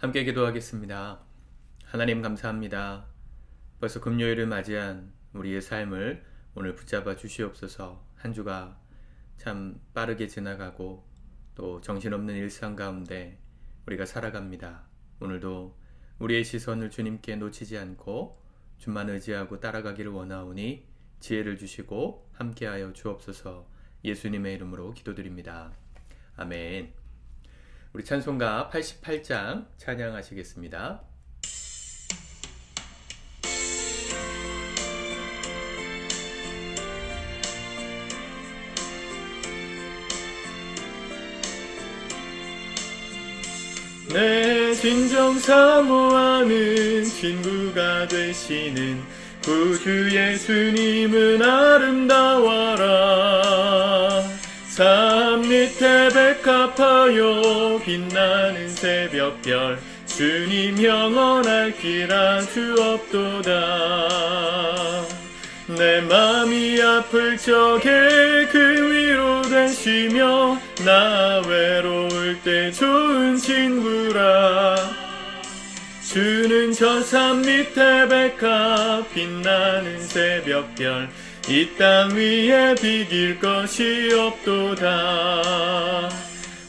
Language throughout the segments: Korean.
함께 기도하겠습니다. 하나님 감사합니다. 벌써 금요일을 맞이한 우리의 삶을 오늘 붙잡아 주시옵소서 한 주가 참 빠르게 지나가고 또 정신없는 일상 가운데 우리가 살아갑니다. 오늘도 우리의 시선을 주님께 놓치지 않고 주만 의지하고 따라가기를 원하오니 지혜를 주시고 함께하여 주옵소서 예수님의 이름으로 기도드립니다. 아멘. 우리 찬송가 88장 찬양하시겠습니다. 내 진정 사모하는 친구가 되시는 구주 예수님은 아름다워라 산 밑에 백 합하여 빛나는 새벽별 주님 영원할 길 아주 없도다. 내 맘이 아플 적에 그 위로 되시며 나 외로울 때 좋은 친구라. 주는 저 산 밑에 백합 빛나는 새벽별 이 땅 위에 비길 것이 없도다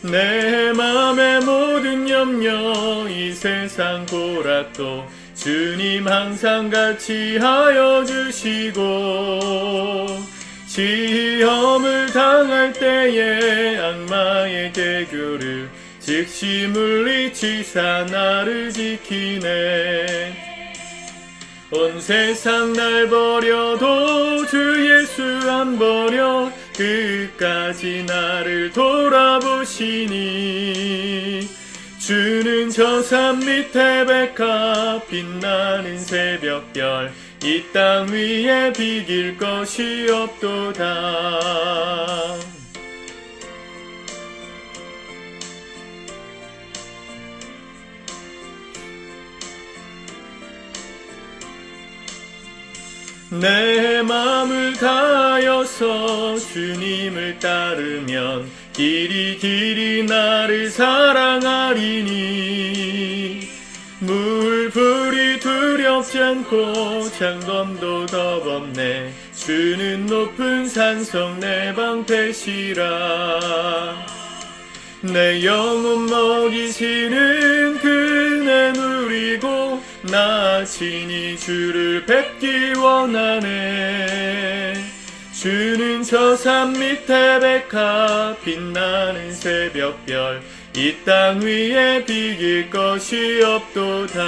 내 맘의 모든 염려 이 세상 고락도 주님 항상 같이 하여 주시고 시험을 당할 때에 악마의 개교를 즉시 물리치사 나를 지키네. 온 세상 날 버려도 주 예수 안 버려 끝까지 나를 돌아보시니 주는 저 산 밑에 백합 빛나는 새벽별 이 땅 위에 비길 것이 없도다 내 마음을 다하여서 주님을 따르면 길이 길이 나를 사랑하리니. 물불이 두렵지 않고 장검도 덥없네. 주는 높은 산성 내 방패시라. 내 영혼 먹이시는 그네 누리고 나 친히 주를 뵙기 원하네. 주는 저 산 밑에 백합 빛나는 새벽별 이 땅 위에 비길 것이 없도다.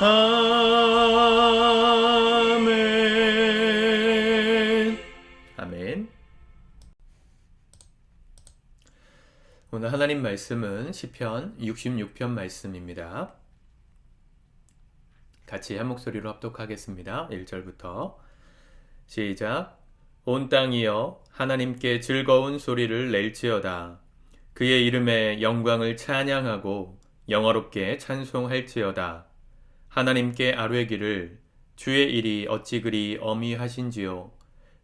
아 오늘 하나님 말씀은 시편 66편 말씀입니다. 같이 한 목소리로 합독하겠습니다. 1절부터. 시작. 온 땅이여 하나님께 즐거운 소리를 낼지어다. 그의 이름에 영광을 찬양하고 영어롭게 찬송할지어다. 하나님께 아뢰기를 주의 일이 어찌 그리 어미하신지요.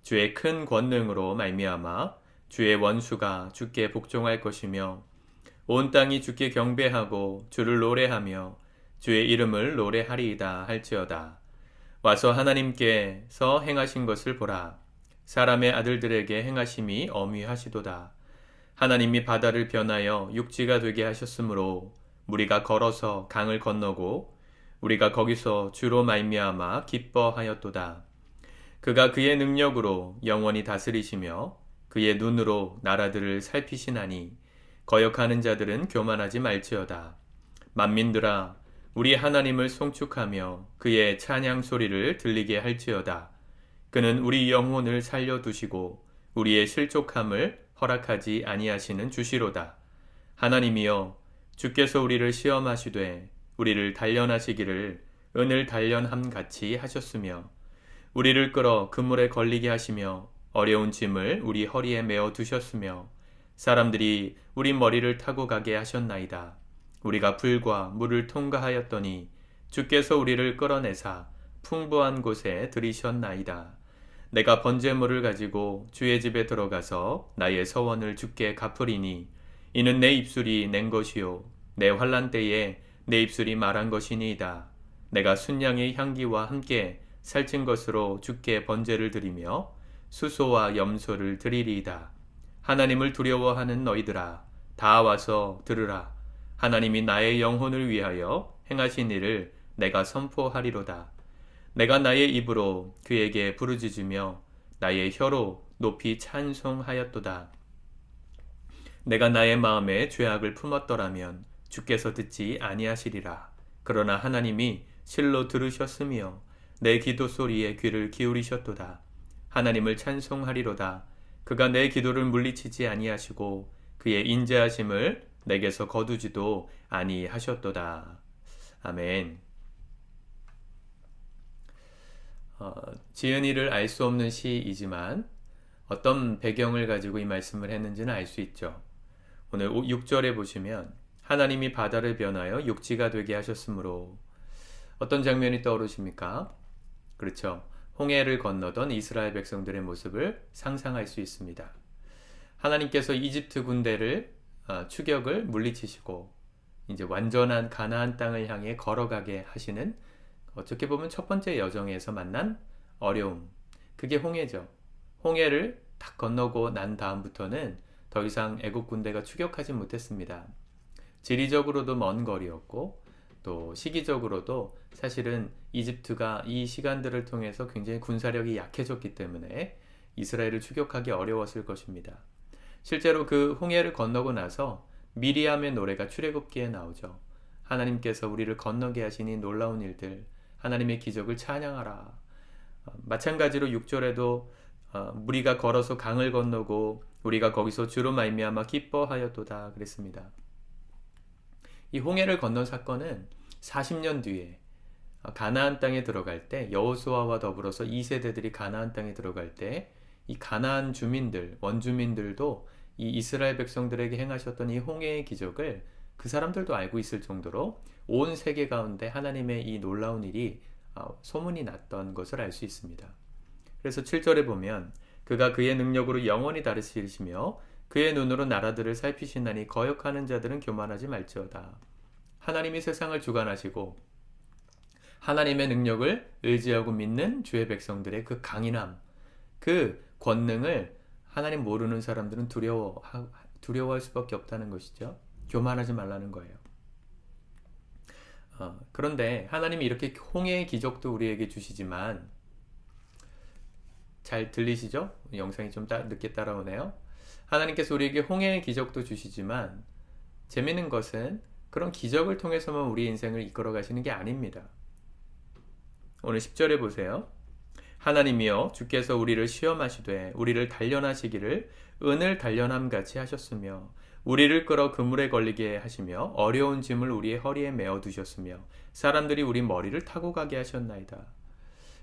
주의 큰 권능으로 말미암아 주의 원수가 주께 복종할 것이며 온 땅이 주께 경배하고 주를 노래하며 주의 이름을 노래하리이다 할지어다. 와서 하나님께서 행하신 것을 보라. 사람의 아들들에게 행하심이 어미하시도다. 하나님이 바다를 변하여 육지가 되게 하셨으므로 우리가 걸어서 강을 건너고 우리가 거기서 주로 말미암아 기뻐하였도다. 그가 그의 능력으로 영원히 다스리시며 그의 눈으로 나라들을 살피시나니 거역하는 자들은 교만하지 말지어다. 만민들아 우리 하나님을 송축하며 그의 찬양 소리를 들리게 할지어다. 그는 우리 영혼을 살려 두시고 우리의 실족함을 허락하지 아니하시는 주시로다. 하나님이여 주께서 우리를 시험하시되 우리를 단련하시기를 은을 단련함 같이 하셨으며 우리를 끌어 그물에 걸리게 하시며 어려운 짐을 우리 허리에 메어 두셨으며 사람들이 우리 머리를 타고 가게 하셨나이다. 우리가 불과 물을 통과하였더니 주께서 우리를 끌어내사 풍부한 곳에 들이셨나이다. 내가 번제물을 가지고 주의 집에 들어가서 나의 서원을 주께 갚으리니 이는 내 입술이 낸 것이요 내 환란 때에 내 입술이 말한 것이니이다. 내가 순양의 향기와 함께 살찐 것으로 주께 번제를 드리며 수소와 염소를 드리리이다. 하나님을 두려워하는 너희들아 다 와서 들으라. 하나님이 나의 영혼을 위하여 행하신 일을 내가 선포하리로다. 내가 나의 입으로 그에게 부르짖으며 나의 혀로 높이 찬송하였도다. 내가 나의 마음에 죄악을 품었더라면 주께서 듣지 아니하시리라. 그러나 하나님이 실로 들으셨으며 내 기도 소리에 귀를 기울이셨도다. 하나님을 찬송하리로다. 그가 내 기도를 물리치지 아니하시고 그의 인자하심을 내게서 거두지도 아니하셨도다. 아멘. 어, 지은이를 알 수 없는 시이지만 어떤 배경을 가지고 이 말씀을 했는지는 알 수 있죠. 오늘 6절에 보시면 하나님이 바다를 변하여 육지가 되게 하셨으므로 어떤 장면이 떠오르십니까? 그렇죠. 홍해를 건너던 이스라엘 백성들의 모습을 상상할 수 있습니다. 하나님께서 이집트 군대를 어, 추격을 물리치시고 이제 완전한 가나안 땅을 향해 걸어가게 하시는 어떻게 보면 첫 번째 여정에서 만난 어려움. 그게 홍해죠. 홍해를 딱 건너고 난 다음부터는 더 이상 애국 군대가 추격하지 못했습니다. 지리적으로도 먼 거리였고 또 시기적으로도 사실은 이집트가 이 시간들을 통해서 굉장히 군사력이 약해졌기 때문에 이스라엘을 추격하기 어려웠을 것입니다. 실제로 그 홍해를 건너고 나서 미리암의 노래가 출애굽기에 나오죠. 하나님께서 우리를 건너게 하시니 놀라운 일들, 하나님의 기적을 찬양하라. 어, 마찬가지로 6절에도 어, 우리가 걸어서 강을 건너고 우리가 거기서 주로 말미암아 기뻐하였도다 그랬습니다. 이 홍해를 건넌 사건은 40년 뒤에 어, 가나안 땅에 들어갈 때 여호수아와 더불어서 2세대들이 가나안 땅에 들어갈 때 이 가나안 주민들, 원주민들도 이 이스라엘 백성들에게 행하셨던 이 홍해의 기적을 그 사람들도 알고 있을 정도로 온 세계 가운데 하나님의 이 놀라운 일이 어, 소문이 났던 것을 알 수 있습니다. 그래서 7절에 보면 그가 그의 능력으로 영원히 다르시리시며 그의 눈으로 나라들을 살피시나니 거역하는 자들은 교만하지 말지어다. 하나님이 세상을 주관하시고 하나님의 능력을 의지하고 믿는 주의 백성들의 그 강인함, 그 권능을 하나님 모르는 사람들은 두려워 두려워할 수밖에 없다는 것이죠. 교만하지 말라는 거예요. 어, 그런데 하나님이 이렇게 홍해의 기적도 우리에게 주시지만 잘 들리시죠? 영상이 좀 따, 늦게 따라오네요. 하나님께서 우리에게 홍해의 기적도 주시지만 재밌는 것은 그런 기적을 통해서만 우리 인생을 이끌어 가시는 게 아닙니다. 오늘 10절에 보세요. 하나님이여 주께서 우리를 시험하시되 우리를 단련하시기를 은을 단련함 같이 하셨으며 우리를 끌어 그물에 걸리게 하시며 어려운 짐을 우리의 허리에 메어 두셨으며 사람들이 우리 머리를 타고 가게 하셨나이다.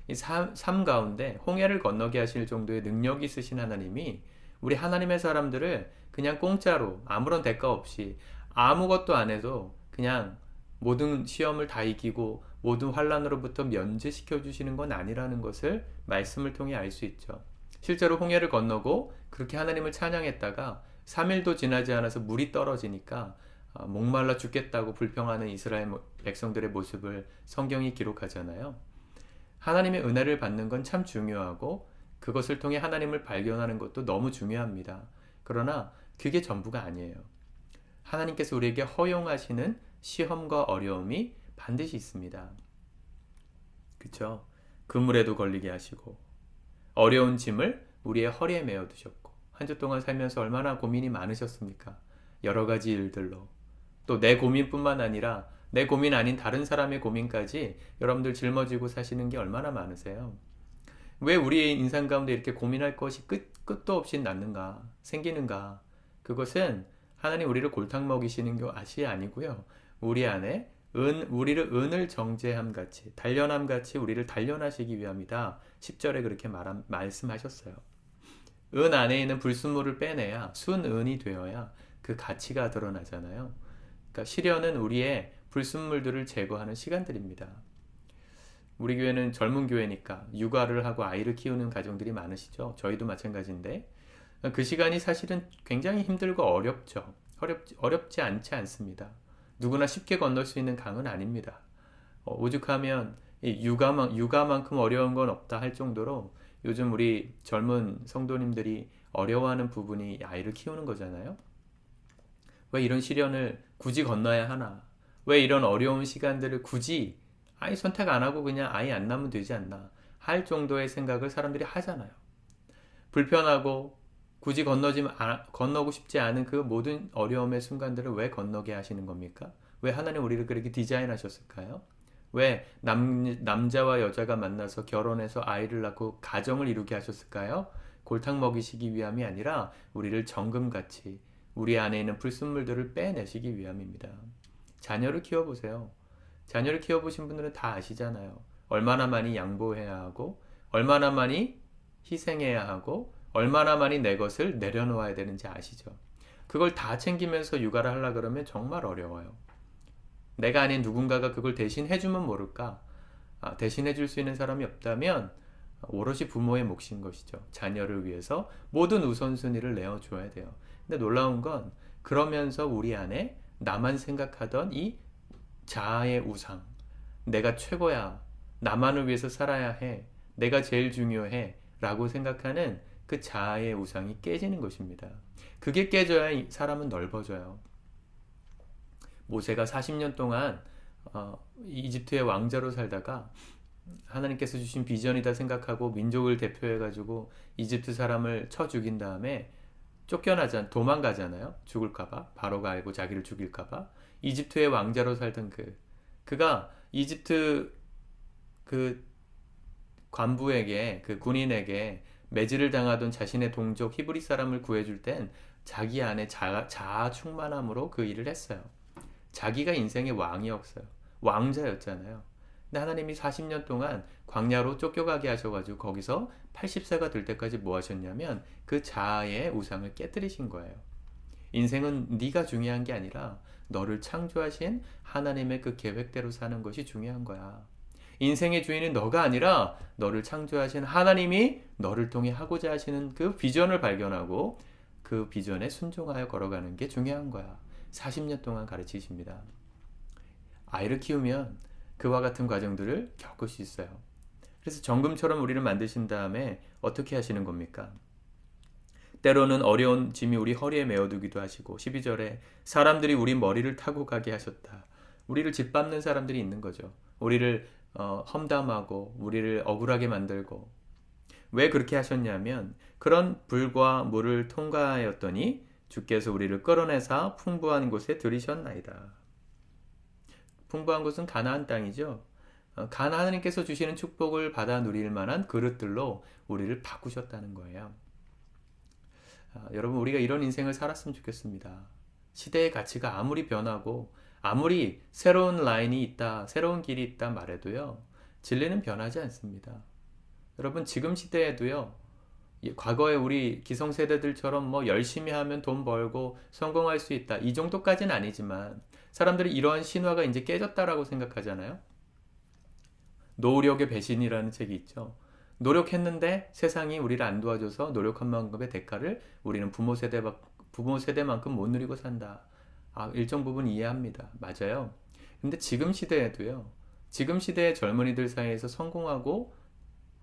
이 삶, 삶 가운데 홍해를 건너게 하실 정도의 능력이 있으신 하나님이 우리 하나님의 사람들을 그냥 공짜로 아무런 대가 없이 아무것도 안 해도 그냥 모든 시험을 다 이기고 모든 환란으로부터 면제시켜 주시는 건 아니라는 것을 말씀을 통해 알 수 있죠. 실제로 홍해를 건너고 그렇게 하나님을 찬양했다가 3일도 지나지 않아서 물이 떨어지니까 아, 목말라 죽겠다고 불평하는 이스라엘 백성들의 모습을 성경이 기록하잖아요. 하나님의 은혜를 받는 건 참 중요하고 그것을 통해 하나님을 발견하는 것도 너무 중요합니다. 그러나 그게 전부가 아니에요. 하나님께서 우리에게 허용하시는 시험과 어려움이 반드시 있습니다. 그쵸? 그물에도 걸리게 하시고 어려운 짐을 우리의 허리에 메어 두셨고 한 주 동안 살면서 얼마나 고민이 많으셨습니까? 여러 가지 일들로. 또 내 고민뿐만 아니라 내 고민 아닌 다른 사람의 고민까지 여러분들 짊어지고 사시는 게 얼마나 많으세요? 왜 우리의 인생 가운데 이렇게 고민할 것이 끝, 끝도 없이 낳는가, 생기는가? 그것은 하나님 우리를 골탕 먹이시는 것이 아니고요. 우리 안에 은, 우리를 은을 정제함 같이, 단련함 같이 우리를 단련하시기 위함이다. 10절에 그렇게 말, 말씀하셨어요. 은 안에 있는 불순물을 빼내야 순은이 되어야 그 가치가 드러나잖아요. 그러니까 시련은 우리의 불순물들을 제거하는 시간들입니다. 우리 교회는 젊은 교회니까 육아를 하고 아이를 키우는 가정들이 많으시죠. 저희도 마찬가지인데 그 시간이 사실은 굉장히 힘들고 어렵죠. 어렵지, 어렵지 않지 않습니다. 누구나 쉽게 건널 수 있는 강은 아닙니다. 어, 오죽하면 육아만, 육아만큼 어려운 건 없다 할 정도로 요즘 우리 젊은 성도님들이 어려워하는 부분이 아이를 키우는 거잖아요. 왜 이런 시련을 굳이 건너야 하나? 왜 이런 어려운 시간들을 굳이 아이 선택 안 하고 그냥 아이 안 낳으면 되지 않나? 할 정도의 생각을 사람들이 하잖아요. 불편하고 굳이 건너지 건너고 싶지 않은 그 모든 어려움의 순간들을 왜 건너게 하시는 겁니까? 왜 하나님 우리를 그렇게 디자인하셨을까요? 왜 남, 남자와 여자가 만나서 결혼해서 아이를 낳고 가정을 이루게 하셨을까요? 골탕 먹이시기 위함이 아니라 우리를 정금같이 우리 안에 있는 불순물들을 빼내시기 위함입니다. 자녀를 키워보세요. 자녀를 키워보신 분들은 다 아시잖아요. 얼마나 많이 양보해야 하고, 얼마나 많이 희생해야 하고, 얼마나 많이 내 것을 내려놓아야 되는지 아시죠? 그걸 다 챙기면서 육아를 하려 그러면 정말 어려워요. 내가 아닌 누군가가 그걸 대신 해주면 모를까? 아, 대신 해줄 수 있는 사람이 없다면 오롯이 부모의 몫인 것이죠. 자녀를 위해서 모든 우선순위를 내어줘야 돼요. 근데 놀라운 건 그러면서 우리 안에 나만 생각하던 이 자아의 우상, 내가 최고야, 나만을 위해서 살아야 해, 내가 제일 중요해, 라고 생각하는 그 자아의 우상이 깨지는 것입니다. 그게 깨져야 사람은 넓어져요. 모세가 40년 동안 어, 이집트의 왕자로 살다가 하나님께서 주신 비전이다 생각하고 민족을 대표해가지고 이집트 사람을 쳐 죽인 다음에 쫓겨나자 도망가잖아요. 죽을까봐 바로가 알고 자기를 죽일까봐 이집트의 왕자로 살던 그 그가 이집트 그 관부에게 그 군인에게 매질을 당하던 자신의 동족 히브리 사람을 구해줄 땐 자기 안에 자아, 자아 충만함으로 그 일을 했어요. 자기가 인생의 왕이었어요. 왕자였잖아요. 근데 하나님이 40년 동안 광야로 쫓겨가게 하셔가지고 거기서 80세가 될 때까지 뭐 하셨냐면 그 자아의 우상을 깨뜨리신 거예요. 인생은 네가 중요한 게 아니라 너를 창조하신 하나님의 그 계획대로 사는 것이 중요한 거야. 인생의 주인은 너가 아니라 너를 창조하신 하나님이 너를 통해 하고자 하시는 그 비전을 발견하고 그 비전에 순종하여 걸어가는 게 중요한 거야. 40년 동안 가르치십니다. 아이를 키우면 그와 같은 과정들을 겪을 수 있어요. 그래서 정금처럼 우리를 만드신 다음에 어떻게 하시는 겁니까? 때로는 어려운 짐이 우리 허리에 메어두기도 하시고 12절에 사람들이 우리 머리를 타고 가게 하셨다. 우리를 짓밟는 사람들이 있는 거죠. 우리를 어, 험담하고 우리를 억울하게 만들고 왜 그렇게 하셨냐면 그런 불과 물을 통과하였더니 주께서 우리를 끌어내사 풍부한 곳에 들이셨나이다. 풍부한 곳은 가나안 땅이죠. 어, 가나 하나님께서 주시는 축복을 받아 누릴 만한 그릇들로 우리를 바꾸셨다는 거예요. 아, 여러분 우리가 이런 인생을 살았으면 좋겠습니다. 시대의 가치가 아무리 변하고 아무리 새로운 라인이 있다, 새로운 길이 있다 말해도요. 진리는 변하지 않습니다. 여러분 지금 시대에도요. 과거에 우리 기성세대들처럼 뭐 열심히 하면 돈 벌고 성공할 수 있다. 이 정도까지는 아니지만 사람들이 이러한 신화가 이제 깨졌다라고 생각하잖아요. 노력의 배신이라는 책이 있죠. 노력했는데 세상이 우리를 안 도와줘서 노력한 만큼의 대가를 우리는 부모 세대 부모 세대만큼 못 누리고 산다. 아, 일정 부분 이해합니다. 맞아요. 근데 지금 시대에도요. 지금 시대의 젊은이들 사이에서 성공하고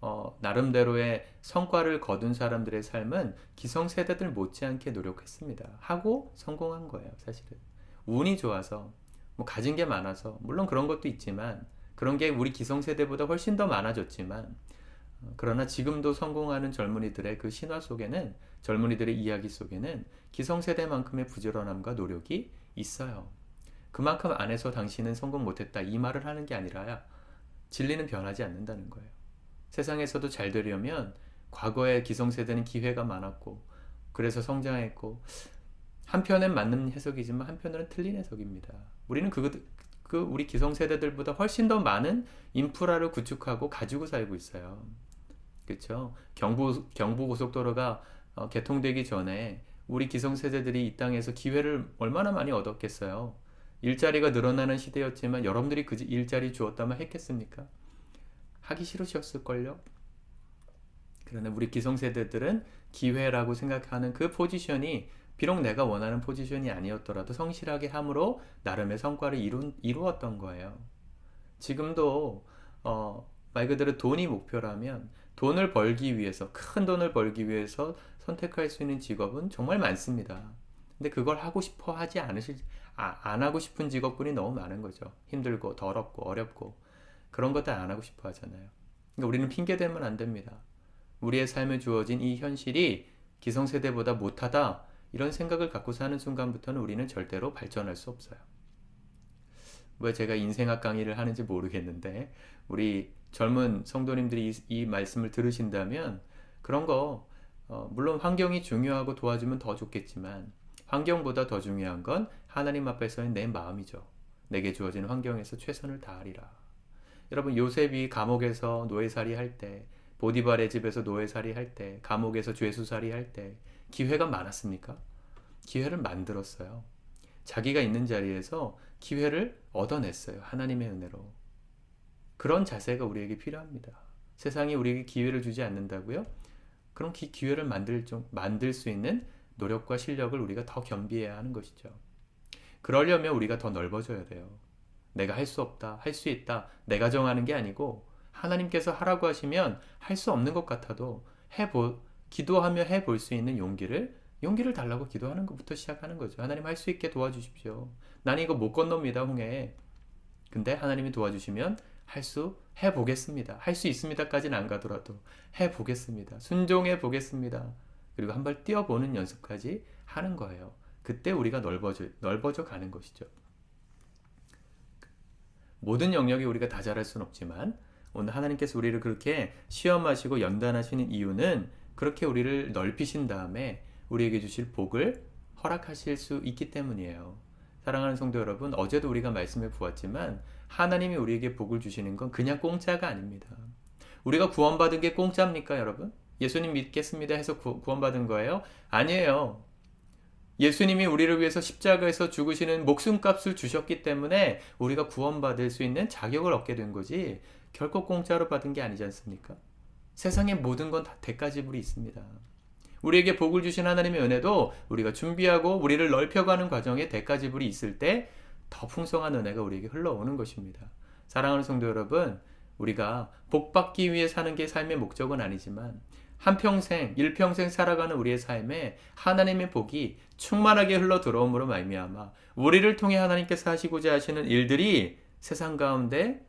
어, 나름대로의 성과를 거둔 사람들의 삶은 기성세대들 못지않게 노력했습니다. 하고 성공한 거예요, 사실은. 운이 좋아서, 뭐 가진 게 많아서, 물론 그런 것도 있지만, 그런 게 우리 기성세대보다 훨씬 더 많아졌지만, 어, 그러나 지금도 성공하는 젊은이들의 그 신화 속에는, 젊은이들의 이야기 속에는 기성세대만큼의 부지런함과 노력이 있어요. 그만큼 안에서 당신은 성공 못했다. 이 말을 하는 게 아니라야, 진리는 변하지 않는다는 거예요. 세상에서도 잘 되려면 과거의 기성세대는 기회가 많았고 그래서 성장했고 한편엔 맞는 해석이지만 한편으로는 틀린 해석입니다. 우리는 그, 그 우리 기성세대들보다 훨씬 더 많은 인프라를 구축하고 가지고 살고 있어요. 그렇죠? 경부 경부 고속도로가 어, 개통되기 전에 우리 기성세대들이 이 땅에서 기회를 얼마나 많이 얻었겠어요. 일자리가 늘어나는 시대였지만 여러분들이 그 일자리 주었다면 했겠습니까? 하기 싫으셨을걸요? 그러나 우리 기성세대들은 기회라고 생각하는 그 포지션이 비록 내가 원하는 포지션이 아니었더라도 성실하게 함으로 나름의 성과를 이루, 이루었던 거예요. 지금도 어, 말 그대로 돈이 목표라면 돈을 벌기 위해서 큰 돈을 벌기 위해서 선택할 수 있는 직업은 정말 많습니다. 근데 그걸 하고 싶어 하지 않으실 아, 안 하고 싶은 직업군이 너무 많은 거죠. 힘들고 더럽고 어렵고 그런 것들 안 하고 싶어 하잖아요. 그러니까 우리는 핑계 대면 안 됩니다. 우리의 삶에 주어진 이 현실이 기성세대보다 못하다 이런 생각을 갖고 사는 순간부터는 우리는 절대로 발전할 수 없어요. 왜 제가 인생학 강의를 하는지 모르겠는데 우리 젊은 성도님들이 이, 이 말씀을 들으신다면 그런 거 어, 물론 환경이 중요하고 도와주면 더 좋겠지만 환경보다 더 중요한 건 하나님 앞에서의 내 마음이죠. 내게 주어진 환경에서 최선을 다하리라. 여러분 요셉이 감옥에서 노예살이 할 때, 보디발의 집에서 노예살이 할 때, 감옥에서 죄수살이 할 때 기회가 많았습니까? 기회를 만들었어요. 자기가 있는 자리에서 기회를 얻어냈어요. 하나님의 은혜로. 그런 자세가 우리에게 필요합니다. 세상이 우리에게 기회를 주지 않는다고요? 그럼 그 기회를 만들 좀 만들 수 있는 노력과 실력을 우리가 더 겸비해야 하는 것이죠. 그러려면 우리가 더 넓어져야 돼요. 내가 할 수 없다, 할 수 있다, 내가 정하는 게 아니고 하나님께서 하라고 하시면 할 수 없는 것 같아도 해보 기도하며 해볼 수 있는 용기를 용기를 달라고 기도하는 것부터 시작하는 거죠. 하나님 할 수 있게 도와주십시오. 나는 이거 못 건넙니다, 홍해. 근데 하나님이 도와주시면 할 수 해보겠습니다. 할 수 있습니다까지는 안 가더라도 해보겠습니다. 순종해 보겠습니다. 그리고 한 발 뛰어보는 연습까지 하는 거예요. 그때 우리가 넓어져, 넓어져 가는 것이죠. 모든 영역이 우리가 다 잘할 수는 없지만 오늘 하나님께서 우리를 그렇게 시험하시고 연단하시는 이유는 그렇게 우리를 넓히신 다음에 우리에게 주실 복을 허락하실 수 있기 때문이에요. 사랑하는 성도 여러분, 어제도 우리가 말씀해 보았지만 하나님이 우리에게 복을 주시는 건 그냥 공짜가 아닙니다. 우리가 구원받은 게 공짜입니까, 여러분? 예수님 믿겠습니다 해서 구, 원받은 거예요? 아니에요. 예수님이 우리를 위해서 십자가에서 죽으시는 목숨값을 주셨기 때문에 우리가 구원받을 수 있는 자격을 얻게 된 거지 결코 공짜로 받은 게 아니지 않습니까? 세상의 모든 건 다 대가 지불이 있습니다. 우리에게 복을 주신 하나님의 은혜도 우리가 준비하고 우리를 넓혀가는 과정에 대가 지불이 있을 때 더 풍성한 은혜가 우리에게 흘러오는 것입니다. 사랑하는 성도 여러분, 우리가 복 받기 위해 사는 게 삶의 목적은 아니지만 한평생, 일평생 살아가는 우리의 삶에 하나님의 복이 충만하게 흘러 들어옴으로 말미암아 우리를 통해 하나님께서 하시고자 하시는 일들이 세상 가운데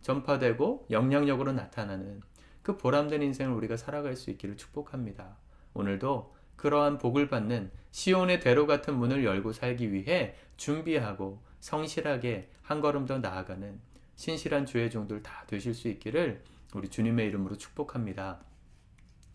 전파되고 영향력으로 나타나는 그 보람된 인생을 우리가 살아갈 수 있기를 축복합니다. 오늘도 그러한 복을 받는 시온의 대로 같은 문을 열고 살기 위해 준비하고 성실하게 한 걸음 더 나아가는 신실한 주의 종들 다 되실 수 있기를 우리 주님의 이름으로 축복합니다.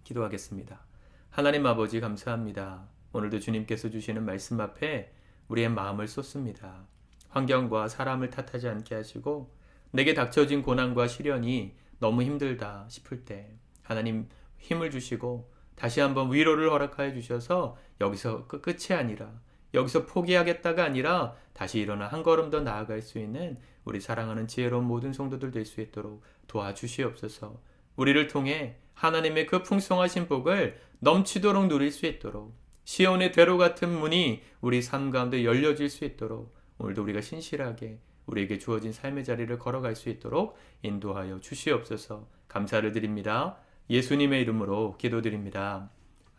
기도하겠습니다. 하나님 아버지 감사합니다. 오늘도 주님께서 주시는 말씀 앞에 우리의 마음을 쏟습니다. 환경과 사람을 탓하지 않게 하시고 내게 닥쳐진 고난과 시련이 너무 힘들다 싶을 때 하나님 힘을 주시고 다시 한번 위로를 허락하여 주셔서 여기서 끝이 아니라 여기서 포기하겠다가 아니라 다시 일어나 한 걸음 더 나아갈 수 있는 우리 사랑하는 지혜로운 모든 성도들 될 수 있도록 도와주시옵소서. 우리를 통해 하나님의 그 풍성하신 복을 넘치도록 누릴 수 있도록 시온의 대로 같은 문이 우리 삶 가운데 열려질 수 있도록 오늘도 우리가 신실하게 우리에게 주어진 삶의 자리를 걸어갈 수 있도록 인도하여 주시옵소서 감사를 드립니다. 예수님의 이름으로 기도드립니다.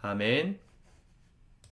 아멘.